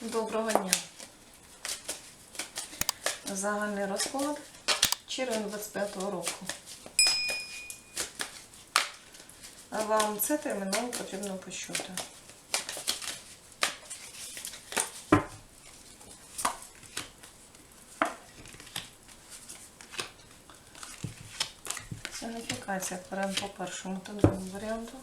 Доброго дня. Загальний розклад червень 25-го року. Вам це терміново потрібно почути. Сигніфікація по першому та другому варіанту.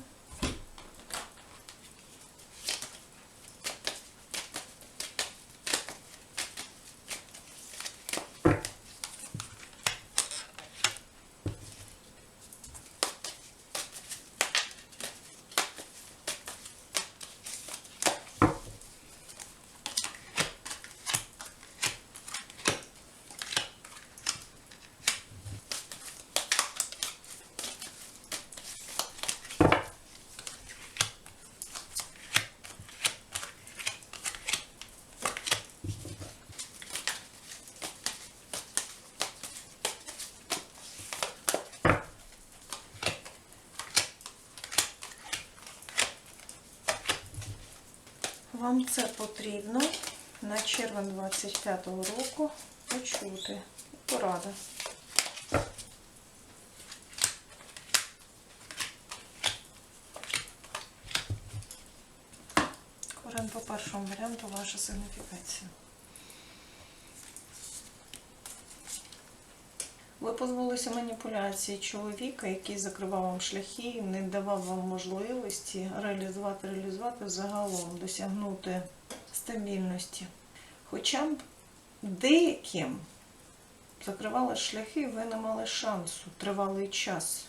Вам це потрібно на червень 25-го року почути. Порада. Корен по першому варіанту ваша сигніфікація. Ви позбулися маніпуляції чоловіка, який закривав вам шляхи, не давав вам можливості реалізувати, реалізувати загалом, досягнути стабільності. Хоча б деяким закривали шляхи, ви не мали шансу тривалий час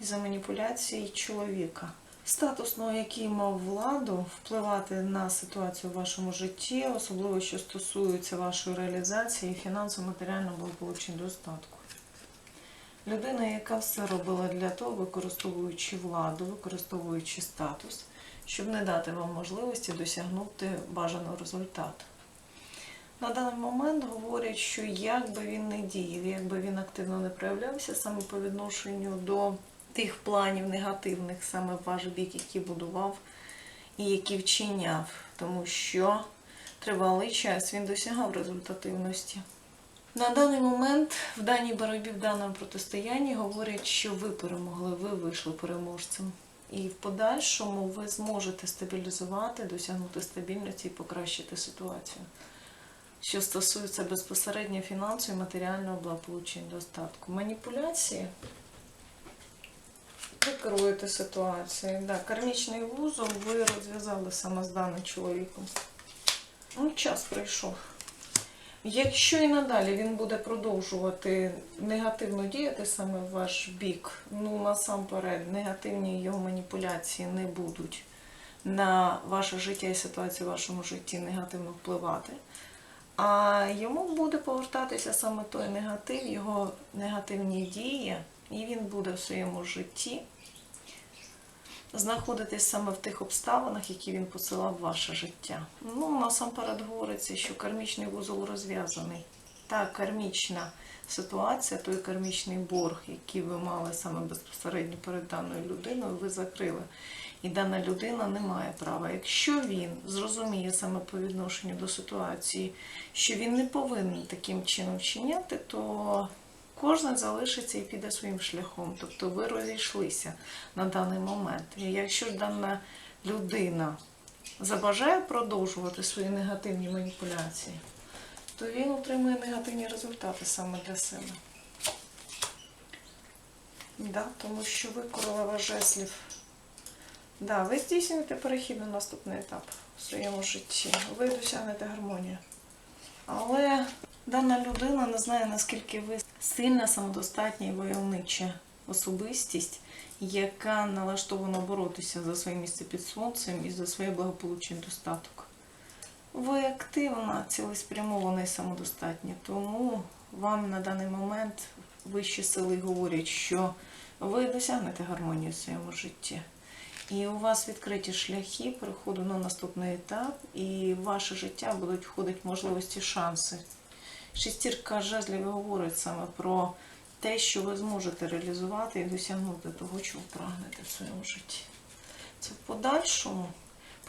із-за маніпуляції чоловіка. Статусного, який мав владу впливати на ситуацію в вашому житті, особливо що стосується вашої реалізації, фінансово, матеріального благополуччя достатку. Людина, яка все робила для того, використовуючи владу, використовуючи статус, щоб не дати вам можливості досягнути бажаного результату. На даний момент говорять, що як би він не діяв, як би він активно не проявлявся саме по відношенню до тих планів негативних, саме в ваш бік, які будував і які вчиняв, тому що тривалий час він досягав результативності. На даний момент в даній боротьбі, в даному протистоянні говорять, що ви перемогли, ви вийшли переможцем. І в подальшому ви зможете стабілізувати, досягнути стабільності і покращити ситуацію. Що стосується безпосередньо фінансового і матеріального благополуччя і достатку. Маніпуляції. Ви керуєте ситуацією. Да, кармічний вузол ви розв'язали саме з даним чоловіком. Ну, час прийшов. Якщо і надалі він буде продовжувати негативно діяти саме в ваш бік, ну насамперед негативні його маніпуляції не будуть на ваше життя і ситуацію в вашому житті негативно впливати. А йому буде повертатися саме той негатив, його негативні дії, і він буде в своєму житті знаходитись саме в тих обставинах, які він посилав в ваше життя. Ну, насамперед говориться, що кармічний вузол розв'язаний. Та кармічна ситуація, той кармічний борг, який ви мали саме безпосередньо перед даною людиною, ви закрили. І дана людина не має права. Якщо він зрозуміє саме по відношенню до ситуації, що він не повинен таким чином вчиняти, то кожен залишиться і піде своїм шляхом. Тобто ви розійшлися на даний момент. І якщо дана людина забажає продовжувати свої негативні маніпуляції, то він отримує негативні результати саме для себе. Да, тому що ви королева жеслів. Да, ви здійснюєте перехід на наступний етап в своєму житті. Ви досягнете гармонію. Але дана людина не знає, наскільки ви сильна, самодостатня і войовнича особистість, яка налаштована боротися за своє місце під сонцем і за своє благополуччя і достаток. Ви активна, цілеспрямована і самодостатня, тому вам на даний момент вищі сили говорять, що ви досягнете гармонії в своєму житті. І у вас відкриті шляхи переходу на наступний етап, і в ваше життя будуть входити можливості, шанси. Шестірка жезлів говорить саме про те, що ви зможете реалізувати і досягнути того, чого прагнете в своєму житті. Це в подальшому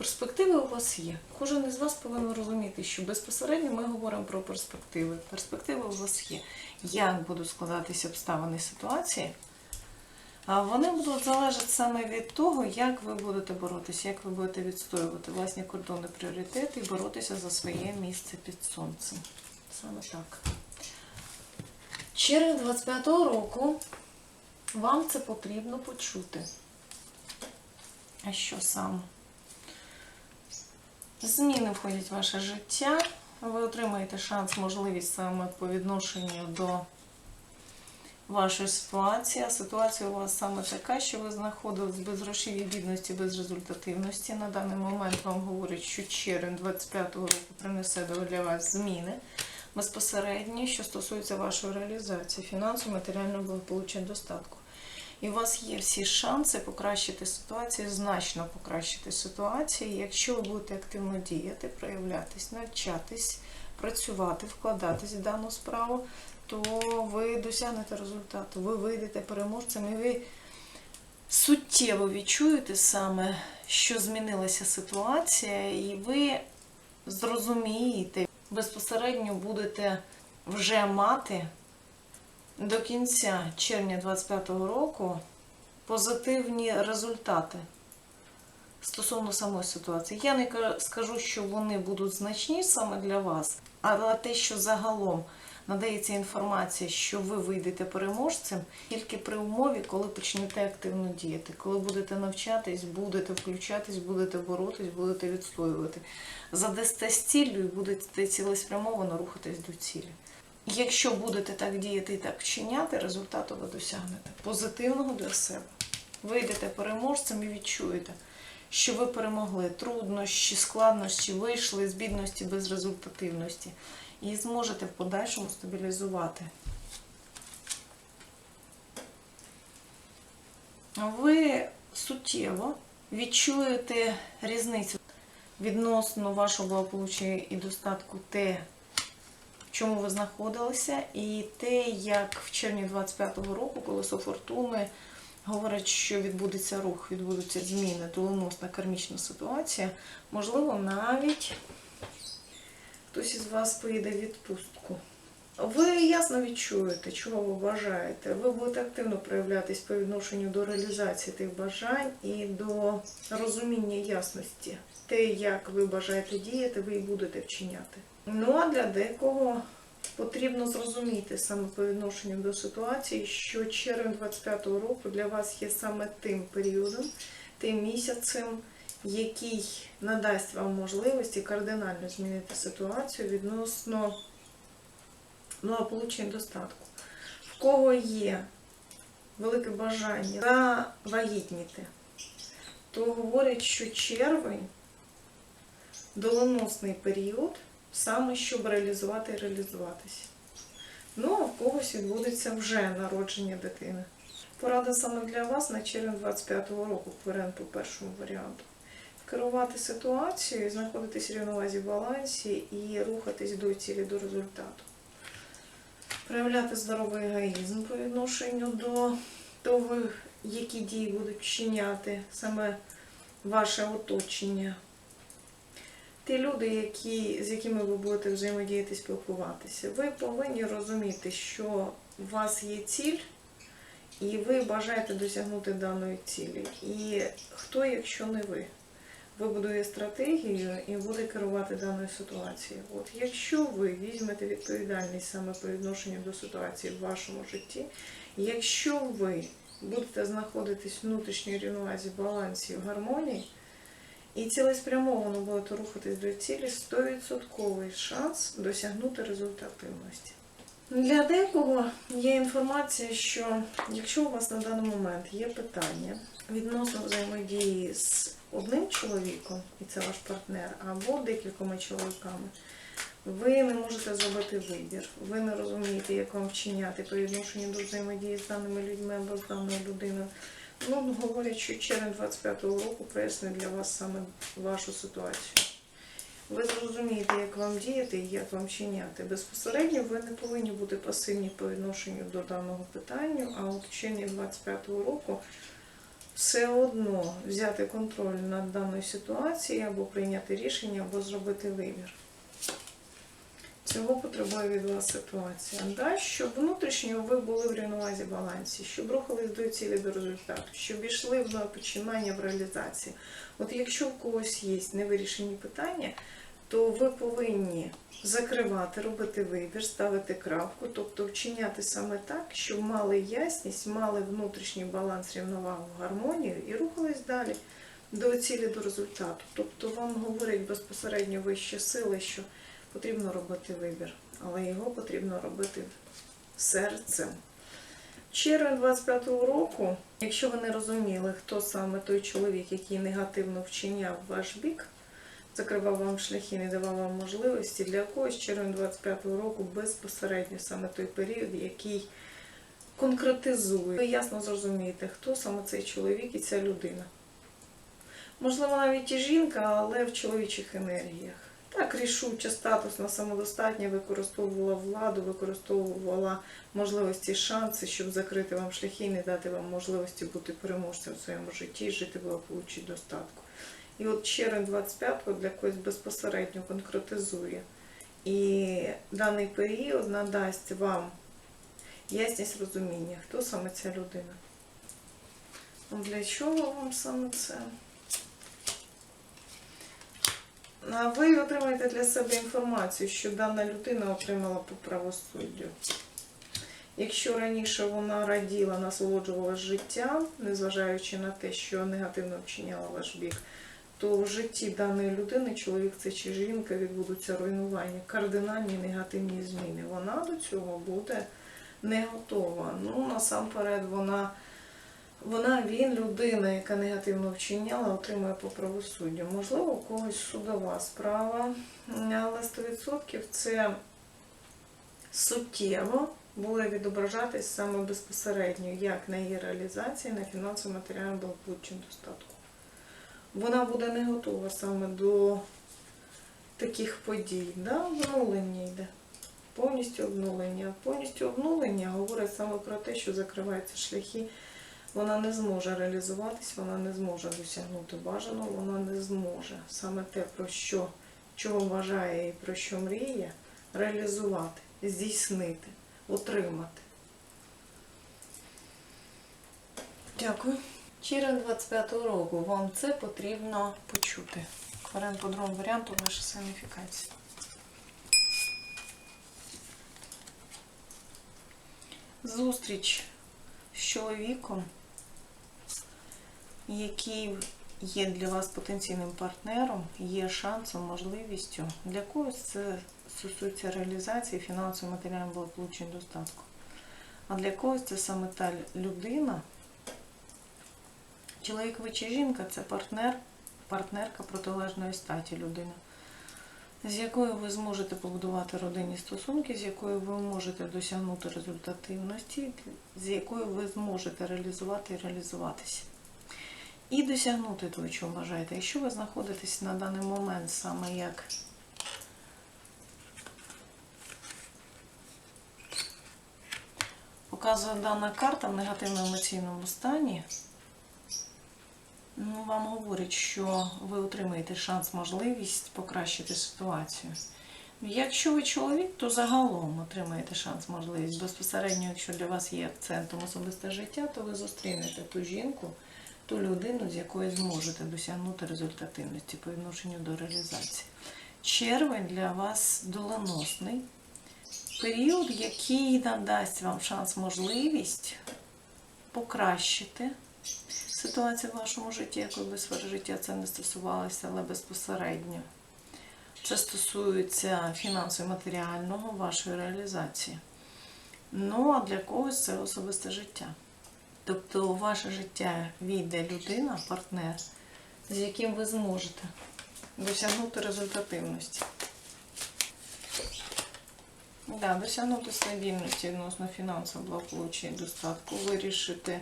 Перспективи у вас є. Кожен із вас повинен розуміти, що безпосередньо ми говоримо про перспективи. Перспективи у вас є. Як будуть складатися обставини ситуації? Вони будуть залежати саме від того, як ви будете боротися, як ви будете відстоювати власні кордони, пріоритети і боротися за своє місце під сонцем. Саме так. Червень 25-го року вам це потрібно почути. А що саме? Зміни входять в ваше життя. Ви отримаєте шанс, можливість саме по відношенню до вашої ситуації. Ситуація у вас саме така, що ви знаходились без грошовій бідності, без результативності. На даний момент вам говорять, що червень 25-го року принесе для вас зміни безпосередньо, що стосується вашої реалізації, фінансового, матеріального благополуччя, достатку. І у вас є всі шанси покращити ситуацію, значно покращити ситуацію, якщо ви будете активно діяти, проявлятись, навчатись, працювати, вкладатись в дану справу, то ви досягнете результату, ви вийдете переможцем і ви суттєво відчуєте саме, що змінилася ситуація, і ви зрозумієте, безпосередньо будете вже мати до кінця червня 25-го року позитивні результати стосовно самої ситуації. Я не ка- скажу, що вони будуть значні саме для вас, але те, що загалом надається інформація, що ви вийдете переможцем, тільки при умові, коли почнете активно діяти, коли будете навчатись, будете включатись, будете боротись, будете відстоювати. Задасте ціллю і будете цілеспрямовано рухатись до цілі. Якщо будете так діяти і так вчиняти, результату ви досягнете позитивного для себе. Вийдете переможцем і відчуєте, що ви перемогли труднощі, складнощі, вийшли з бідності, безрезультативності і зможете в подальшому стабілізувати. Ви суттєво відчуєте різницю відносно вашого благополуччя і достатку те, в чому ви знаходилися, і те, як в червні 25-го року колесо фортуни говорить, що відбудеться рух, відбудуться зміни, доленосна кармічна ситуація, можливо, навіть хтось із вас поїде в відпустку. Ви ясно відчуєте, чого ви бажаєте. Ви будете активно проявлятись по відношенню до реалізації тих бажань і до розуміння ясності. Те, як ви бажаєте діяти, ви і будете вчиняти. Ну а для декого потрібно зрозуміти саме по відношенню до ситуації, що червень 25-го року для вас є саме тим періодом, тим місяцем, який надасть вам можливості кардинально змінити ситуацію відносно благополуччя і достатку. В кого є велике бажання завагітніти, то говорять, що червень доленосний період, саме щоб реалізувати і реалізуватися. Ну, а в когось відбудеться вже народження дитини. Порада саме для вас на червень 25-го року, кверен по першому варіанту. Керувати ситуацією, знаходитись в рівновазі в балансі і рухатись до цілі, до результату. Проявляти здоровий егоїзм по відношенню до того, які дії будуть вчиняти саме ваше оточення. Ті люди, які, з якими ви будете взаємодіяти, спілкуватися, ви повинні розуміти, що у вас є ціль, і ви бажаєте досягнути даної цілі. І хто, якщо не ви? Вибудує стратегію і буде керувати даною ситуацією. От якщо ви візьмете відповідальність саме по відношенню до ситуації в вашому житті, якщо ви будете знаходитись в внутрішній рівновазі, балансі, в гармонії, і цілеспрямовано будете рухатись до цілі, 100% шанс досягнути результативності. Для декого є інформація, що якщо у вас на даний момент є питання відносно взаємодії з одним чоловіком, і це ваш партнер, або декількома чоловіками, ви не можете зробити вибір, ви не розумієте, як вам вчиняти по відношенню до взаємодії з даними людьми або з даною людиною. Ну, говорять, що червень 25-го року прояснить для вас саме вашу ситуацію. Ви зрозумієте, як вам діяти і як вам вчиняти. Безпосередньо ви не повинні бути пасивні по відношенню до даного питання, а от в червні 25-го року все одно взяти контроль над даною ситуацією, або прийняти рішення, або зробити вибір. Цього потребує від вас ситуація. Да? Щоб внутрішньо ви були в рівновазі балансі, щоб рухались до цілі до результату, щоб йшли в починання в реалізації. От якщо в когось є невирішені питання, то ви повинні закривати, робити вибір, ставити крапку, тобто вчиняти саме так, щоб мали ясність, мали внутрішній баланс, рівновагу, гармонію і рухались далі до цілі, до результату. Тобто вам говорять безпосередньо вищі сили, що потрібно робити вибір, але його потрібно робити серцем. Червень 25-го року, якщо ви не розуміли, хто саме той чоловік, який негативно вчиняв ваш бік, закривав вам шляхи, не давав вам можливості, для когось червень 25-го року безпосередньо саме той період, який конкретизує. Ви ясно зрозумієте, хто саме цей чоловік і ця людина. Можливо, навіть і жінка, але в чоловічих енергіях. Так, рішуча, статусна, самодостатня, використовувала владу, використовувала можливості, шанси, щоб закрити вам шляхи і не дати вам можливості бути переможцем в своєму житті, жити благополуччі достатку. І от червень 25-го для когось безпосередньо конкретизує. І даний період надасть вам ясність розуміння, хто саме ця людина. Ну, Для чого вам саме це? Ви отримаєте для себе інформацію, що дана людина отримала по правосуддю. Якщо раніше вона раділа, насолоджувалась життям, незважаючи на те, що негативно вчиняла ваш бік, то в житті даної людини, чоловік це чи жінка, відбудуться руйнування, кардинальні негативні зміни. Вона до цього буде не готова. Ну, насамперед, вона, вона він, людина, яка негативно вчиняла, отримує по правосуддю. Можливо, у когось судова справа, але 100% це суттєво буде відображатись саме безпосередньо, як на її реалізації, на фінансово матеріальному благополуччі достатку. Вона буде не готова саме до таких подій. Да? Обнулення йде. Повністю обнулення. Повністю обнулення говорить саме про те, що закриваються шляхи. Вона не зможе реалізуватись, вона не зможе досягнути бажаного, вона не зможе саме те, про що, чого вважає і про що мріє, реалізувати, здійснити, отримати. Дякую. Червень 25-го року вам це потрібно почути. Варіант по другому варіанту ваша саніфікація. Зустріч з чоловіком, який є для вас потенційним партнером, є шансом, можливістю. Для когось це стосується реалізації фінансово матеріального благополуччя і достатку. А для когось це саме та людина, Чоловік ви чи жінка це партнер, партнерка протилежної статі людина, з якою ви зможете побудувати родинні стосунки, з якою ви можете досягнути результативності, з якою ви зможете реалізувати і реалізуватися. І досягнути того, чого бажаєте. Якщо ви знаходитесь на даний момент саме як показує дана карта в негативному емоційному стані, Ну, вам говорять, що ви отримаєте шанс, можливість покращити ситуацію. Якщо ви чоловік, то загалом отримаєте шанс, можливість. Безпосередньо, якщо для вас є акцентом особисте життя, то ви зустрінете ту жінку, ту людину, з якої зможете досягнути результативності по відношенню до реалізації. Червень для вас доленосний період, який надасть вам шанс, можливість покращити ситуацію в вашому житті, якою би сфери життя це не стосувалося, але безпосередньо. Це стосується фінансово-матеріального вашої реалізації. Ну, а для когось це особисте життя. Тобто у ваше життя війде людина, партнер, з яким ви зможете досягнути результативності. Да, досягнути стабільності відносно фінансового благополуччя і достатку, вирішити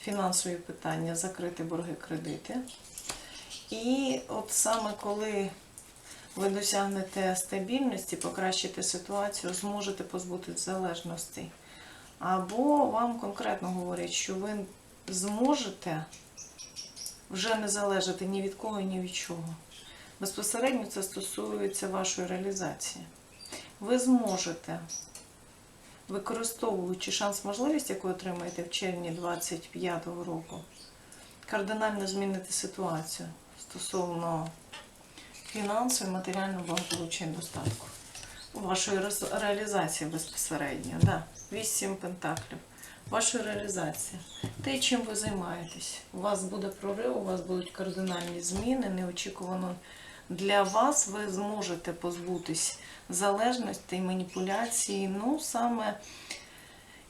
фінансові питання, закрити борги кредити. І от саме коли ви досягнете стабільності, покращите ситуацію, зможете позбутися залежностей. Або вам конкретно говорять, що ви зможете вже не залежати ні від кого, ні від чого. Безпосередньо це стосується вашої реалізації. Ви зможете, використовуючи шанс можливість, яку отримаєте в червні 2025 року, кардинально змінити ситуацію стосовно фінансової, матеріального благополуччя і достатку. Вашої реалізації безпосередньо. Да. Вісім пентаклів. Ваша реалізація. Те, чим ви займаєтесь. У вас буде прорив, у вас будуть кардинальні зміни, неочікувано для вас ви зможете позбутись залежності і маніпуляції. Ну, саме,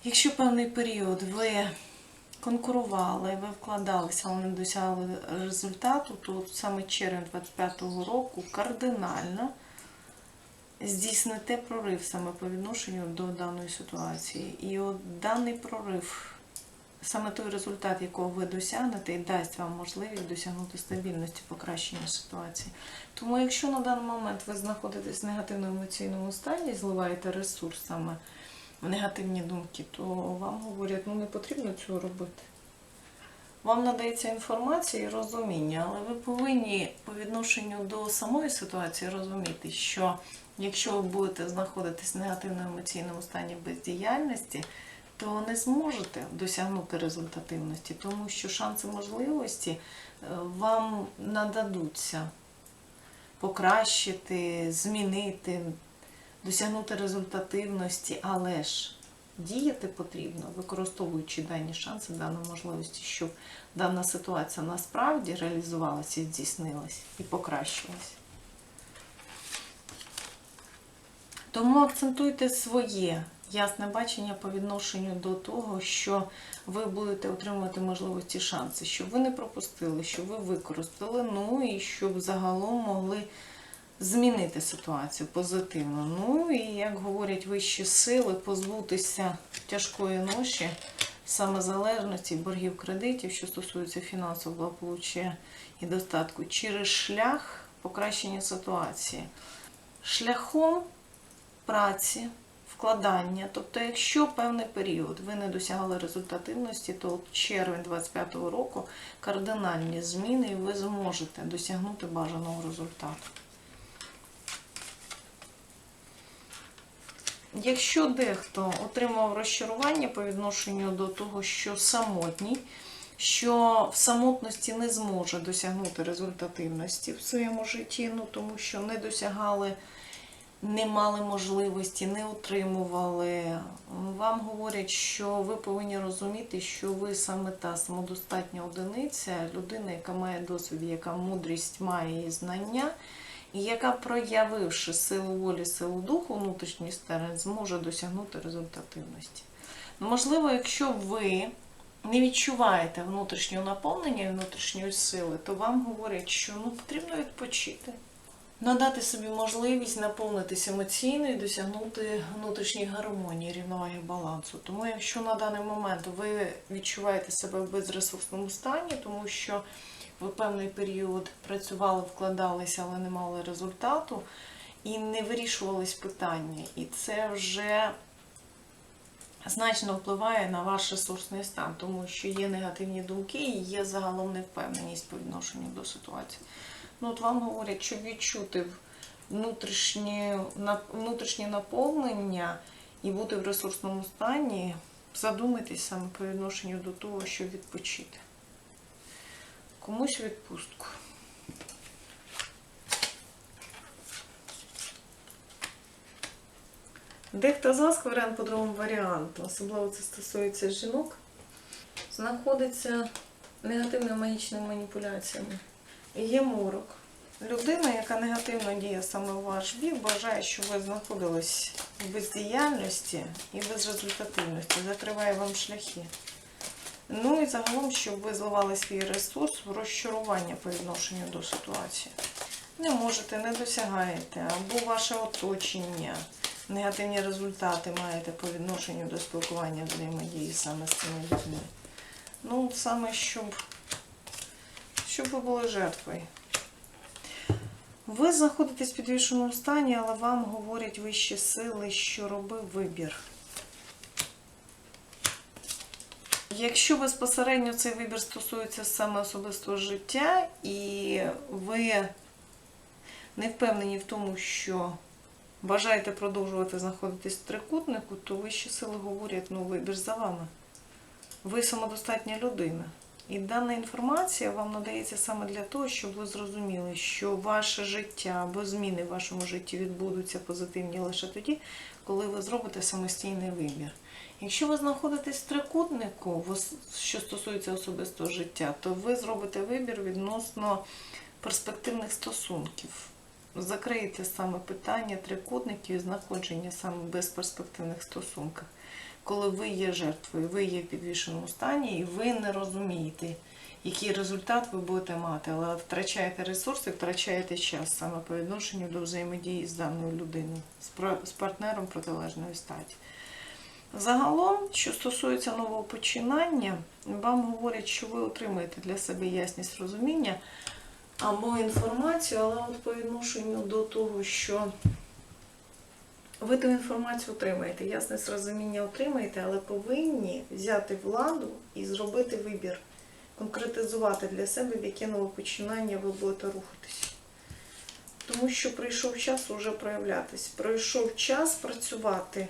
якщо певний період ви конкурували, ви вкладалися, але не досягли результату, то саме червень 25-го року кардинально здійсните прорив саме по відношенню до даної ситуації. І от даний прорив, саме той результат, якого ви досягнете, і дасть вам можливість досягнути стабільності, покращення ситуації. Тому, якщо на даний момент ви знаходитесь в негативному емоційному стані, зливаєте ресурс саме в негативні думки, то вам говорять, ну не потрібно цього робити. Вам надається інформація і розуміння, але ви повинні по відношенню до самої ситуації розуміти, що якщо ви будете знаходитись в негативному емоційному стані бездіяльності, то не зможете досягнути результативності, тому що шанси можливості е, вам нададуться покращити, змінити, досягнути результативності, але ж діяти потрібно, використовуючи дані шанси, дані можливості, щоб дана ситуація насправді реалізувалася здійснилась і покращилась. Тому акцентуйте своє ясне бачення по відношенню до того, що ви будете отримувати можливості шанси, щоб ви не пропустили, щоб ви використали, ну і щоб загалом могли змінити ситуацію позитивно. Ну і, як говорять вищі сили, позбутися тяжкої ноші, самозалежності, боргів кредитів, що стосується фінансового благополуччя і достатку, через шлях покращення ситуації. Шляхом праці, вкладання. Тобто, якщо певний період ви не досягали результативності, то червень 25-го року кардинальні зміни і ви зможете досягнути бажаного результату. Якщо дехто отримав розчарування по відношенню до того, що самотній, що в самотності не зможе досягнути результативності в своєму житті, ну тому що не досягали, не мали можливості, не отримували. Вам говорять, що ви повинні розуміти, що ви саме та самодостатня одиниця, людина, яка має досвід, яка мудрість має і знання, і яка, проявивши силу волі, силу духу, внутрішній стержень, зможе досягнути результативності. Можливо, якщо ви не відчуваєте внутрішнього наповнення і внутрішньої сили, то вам говорять, що ну, потрібно відпочити. Надати собі можливість наповнитися емоційно і досягнути внутрішньої гармонії, рівноваги балансу. Тому, якщо на даний момент ви відчуваєте себе в безресурсному стані, тому що ви певний період працювали, вкладалися, але не мали результату, і не вирішувались питання, і це вже значно впливає на ваш ресурсний стан, тому що є негативні думки і є загалом невпевненість по відношенню до ситуації. Ну, от вам говорять, щоб відчути внутрішнє, наповнення і бути в ресурсному стані, задумайтесь саме по відношенню до того, щоб відпочити. Комусь відпустку. Дехто з вас варіант по другому варіанту, особливо це стосується жінок, знаходиться негативними магічними маніпуляціями. Є морок. Людина, яка негативно діє саме в ваш бік, бажає, щоб ви знаходились в бездіяльності і безрезультативності, закриває вам шляхи. Ну і загалом, щоб ви зливали свій ресурс в розчарування по відношенню до ситуації. Не можете, не досягаєте, або ваше оточення, негативні результати маєте по відношенню до спілкування взаємодії саме з цими людьми. Ну, саме щоб, щоб ви були жертвою. Ви знаходитесь в підвішеному стані, але вам говорять вищі сили, що робив вибір. Якщо безпосередньо цей вибір стосується саме особистого життя, і ви не впевнені в тому, що бажаєте продовжувати знаходитись в трикутнику, то вищі сили говорять, ну вибір за вами. Ви самодостатня людина. І дана інформація вам надається саме для того, щоб ви зрозуміли, що ваше життя або зміни в вашому житті відбудуться позитивні лише тоді, коли ви зробите самостійний вибір. Якщо ви знаходитесь в трикутнику, що стосується особистого життя, то ви зробите вибір відносно перспективних стосунків. Закриєте саме питання трикутників і знаходження саме в безперспективних стосунках. Коли ви є жертвою, ви є в підвішеному стані і ви не розумієте, який результат ви будете мати, але втрачаєте ресурси, втрачаєте час саме по відношенню до взаємодії з даною людиною, з партнером протилежної статі. Загалом, що стосується нового починання, вам говорять, що ви отримаєте для себе ясність розуміння або інформацію, але от по відношенню до того, що ви ту інформацію отримаєте, ясність розуміння отримаєте, але повинні взяти владу і зробити вибір, конкретизувати для себе, в яке нове починання ви будете рухатись. Тому що прийшов час уже проявлятись, пройшов час працювати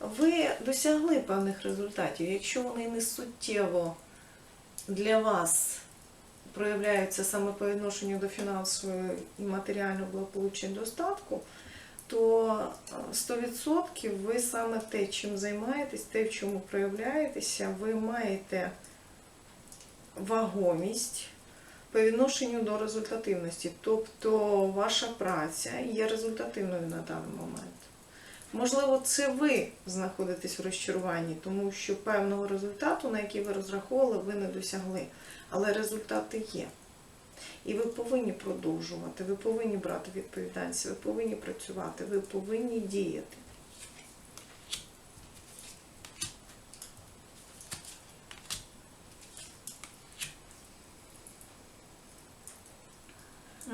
ви досягли певних результатів. Якщо вони не суттєво для вас проявляються саме по відношенню до фінансового і матеріального благополуччя достатку, то е, 100% ви саме те, чим займаєтесь, те, в чому проявляєтеся, ви маєте вагомість по відношенню до результативності. Тобто ваша праця є результативною на даний момент. Можливо, це ви знаходитесь в розчаруванні, тому що певного результату, на який ви розраховували, ви не досягли. Але результати є. І ви повинні продовжувати, ви повинні брати відповідальність, ви повинні працювати, ви повинні діяти.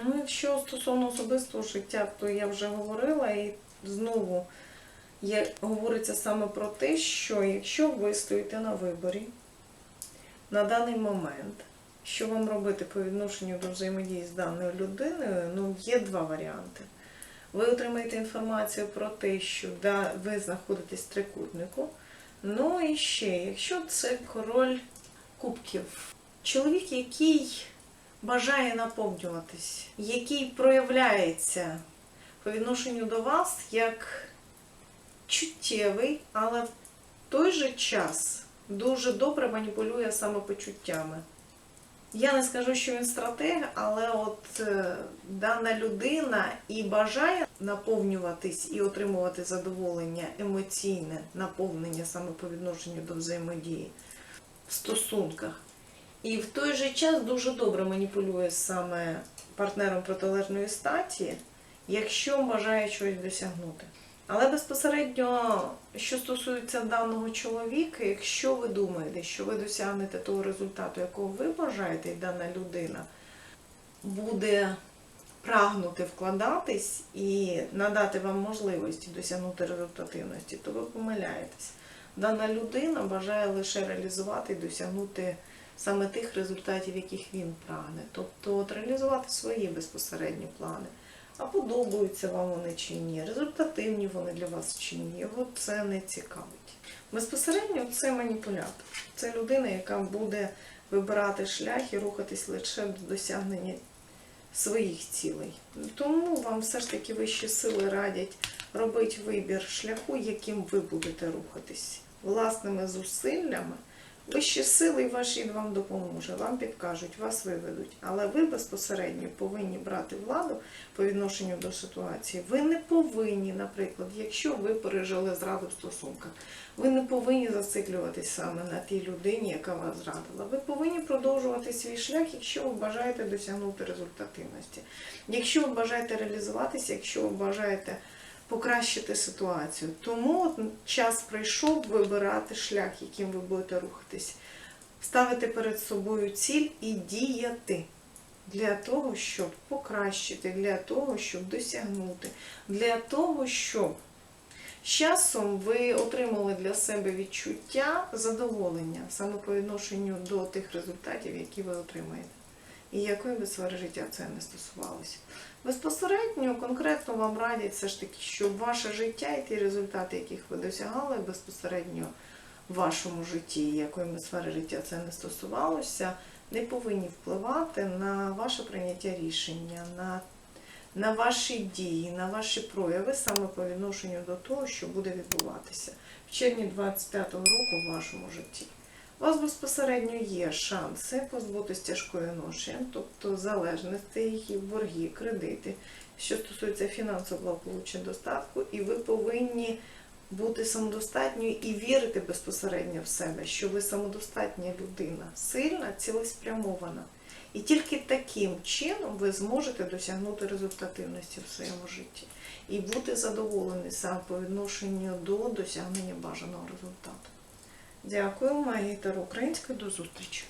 Ну, якщо стосовно особистого життя, то я вже говорила і знову є, говориться саме про те, що якщо ви стоїте на виборі на даний момент, що вам робити по відношенню до взаємодії з даною людиною, ну є два варіанти. Ви отримаєте інформацію про те, що да, ви знаходитесь в трикутнику. Ну і ще, якщо це король кубків, чоловік, який бажає наповнюватись, який проявляється по відношенню до вас як чуттєвий, але в той же час дуже добре маніпулює самопочуттями. Я не скажу, що він стратег, але от е, дана людина і бажає наповнюватись і отримувати задоволення, емоційне наповнення саме по відношенню до взаємодії в стосунках. І в той же час дуже добре маніпулює саме партнером протилежної статі, якщо бажає щось досягнути. Але безпосередньо, що стосується даного чоловіка, якщо ви думаєте, що ви досягнете того результату, якого ви бажаєте, і дана людина буде прагнути вкладатись і надати вам можливості досягнути результативності, то ви помиляєтесь. Дана людина бажає лише реалізувати і досягнути саме тих результатів, яких він прагне. Тобто от реалізувати свої безпосередні плани. А подобаються вам вони чи ні, результативні вони для вас чи ні, його це не цікавить. Безпосередньо це маніпулятор. Це людина, яка буде вибирати шлях і рухатись лише до досягнення своїх цілей. Тому вам все ж таки вищі сили радять робити вибір шляху, яким ви будете рухатись власними зусиллями. Вищі сили і ваш рід вам допоможе, вам підкажуть, вас виведуть. Але ви безпосередньо повинні брати владу по відношенню до ситуації. Ви не повинні, наприклад, якщо ви пережили зраду в стосунках, ви не повинні зациклюватись саме на тій людині, яка вас зрадила. Ви повинні продовжувати свій шлях, якщо ви бажаєте досягнути результативності. Якщо ви бажаєте реалізуватися, якщо ви бажаєте покращити ситуацію. Тому час прийшов вибирати шлях, яким ви будете рухатись, ставити перед собою ціль і діяти для того, щоб покращити, для того, щоб досягнути, для того, щоб З часом ви отримали для себе відчуття задоволення саме по відношенню до тих результатів, які ви отримаєте. І якої би сфери життя це не стосувалося. Безпосередньо, конкретно вам радять все ж таки, щоб ваше життя і ті результати, яких ви досягали безпосередньо в вашому житті, якої би сфери життя це не стосувалося, не повинні впливати на ваше прийняття рішення, на, на ваші дії, на ваші прояви саме по відношенню до того, що буде відбуватися в червні 25-го року в вашому житті. У вас безпосередньо є шанси позбутися тяжкої ноші, тобто залежності, борги, кредити, що стосується фінансового благополуччя достатку, і ви повинні бути самодостатньою і вірити безпосередньо в себе, що ви самодостатня людина, сильна, цілеспрямована. І тільки таким чином ви зможете досягнути результативності в своєму житті і бути задоволені саме по відношенню до досягнення бажаного результату. Дякую, Магітер Українська. До зустрічі!